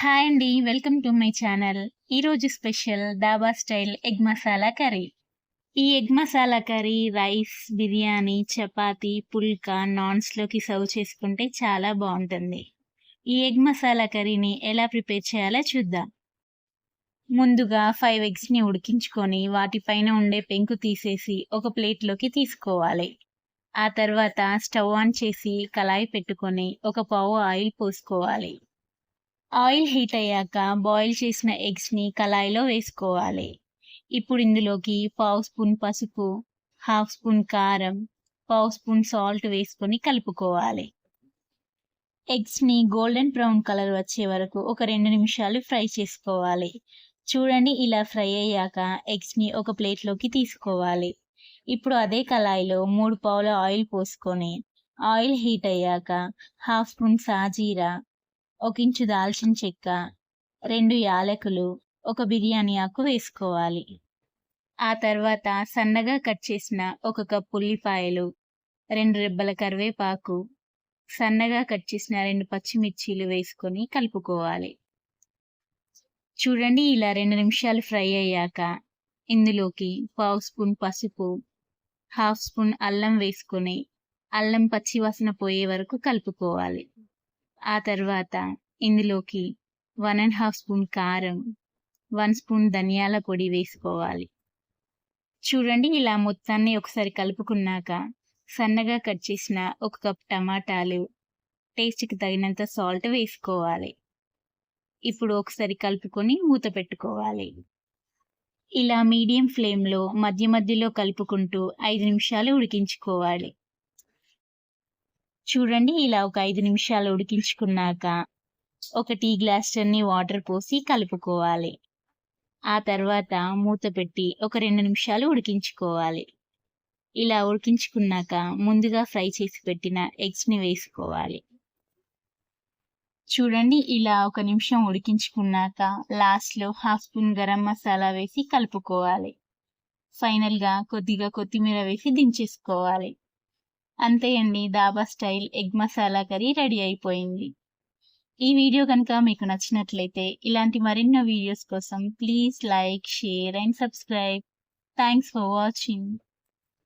Hi అండి welcome to my channel. ఈరోజు special dhaba style egg masala curry. ఈ egg masala curry rice biryani chapati pulka నాన్స్లోకి serve చేసుకుంటే చాలా బాగుంటుంది. ఈ ఎగ్ మసాలా కర్రీని ఎలా ప్రిపేర్ చేయాలో చూద్దాం. ముందుగా ఫైవ్ ఎగ్స్ని ఉడికించుకొని వాటిపైన ఉండే పెంకు తీసేసి ఒక ప్లేట్లోకి తీసుకోవాలి. ఆ తర్వాత స్టవ్ ఆన్ చేసి కళాయి పెట్టుకొని ఒక పావు ఆయిల్ పోసుకోవాలి. ఆయిల్ హీట్ అయ్యాక బాయిల్ చేసిన ఎగ్స్ని కళాయిలో వేసుకోవాలి. ఇప్పుడు ఇందులోకి పావు స్పూన్ పసుపు హాఫ్ స్పూన్ కారం పావు స్పూన్ సాల్ట్ వేసుకొని కలుపుకోవాలి. ఎగ్స్ని గోల్డెన్ బ్రౌన్ కలర్ వచ్చే వరకు ఒక రెండు నిమిషాలు ఫ్రై చేసుకోవాలి. చూడండి ఇలా ఫ్రై అయ్యాక ఎగ్స్ని ఒక ప్లేట్లోకి తీసుకోవాలి. ఇప్పుడు అదే కళాయిలో మూడు పావుల ఆయిల్ పోసుకొని ఆయిల్ హీట్ అయ్యాక హాఫ్ స్పూన్ సాజీరా ఒక ఇంచు దాల్చిన చెక్క రెండు యాలకులు ఒక బిర్యానీ ఆకు వేసుకోవాలి. ఆ తర్వాత సన్నగా కట్ చేసిన ఒక కప్పు ఉల్లిపాయలు రెండు రెబ్బల కరివేపాకు సన్నగా కట్ చేసిన రెండు పచ్చిమిర్చీలు వేసుకొని కలుపుకోవాలి. చూడండి ఇలా రెండు నిమిషాలు ఫ్రై అయ్యాక ఇందులోకి పావు స్పూన్ పసుపు హాఫ్ స్పూన్ అల్లం వేసుకొని అల్లం పచ్చివాసన పోయే వరకు కలుపుకోవాలి. ఆ తర్వాత ఇందులోకి వన్ అండ్ హాఫ్ స్పూన్ కారం వన్ స్పూన్ ధనియాల పొడి వేసుకోవాలి. చూడండి ఇలా మొత్తాన్ని ఒకసారి కలుపుకున్నాక సన్నగా కట్ చేసిన ఒక కప్ టమాటాలు టేస్ట్కి తగినంత సాల్ట్ వేసుకోవాలి. ఇప్పుడు ఒకసారి కలుపుకొని మూత పెట్టుకోవాలి. ఇలా మీడియం ఫ్లేమ్లో మధ్య మధ్యలో కలుపుకుంటూ ఐదు నిమిషాలు ఉడికించుకోవాలి. చూడండి ఇలా ఒక ఐదు నిమిషాలు ఉడికించుకున్నాక ఒక టీ గ్లాస్టర్ని వాటర్ పోసి కలుపుకోవాలి. ఆ తర్వాత మూత పెట్టి ఒక రెండు నిమిషాలు ఉడికించుకోవాలి. ఇలా ఉడికించుకున్నాక ముందుగా ఫ్రై చేసి పెట్టిన ఎగ్స్ని వేసుకోవాలి. చూడండి ఇలా ఒక నిమిషం ఉడికించుకున్నాక లాస్ట్లో హాఫ్ స్పూన్ గరం మసాలా వేసి కలుపుకోవాలి. ఫైనల్గా కొద్దిగా కొత్తిమీర వేసి దించేసుకోవాలి. అంతే అండి dhaba style egg masala curry ready అయిపోయింది. ఈ వీడియో కనుక మీకు నచ్చినట్లయితే ఇలాంటి మరిన్నో వీడియోస్ కోసం please like share and subscribe. Thanks for watching.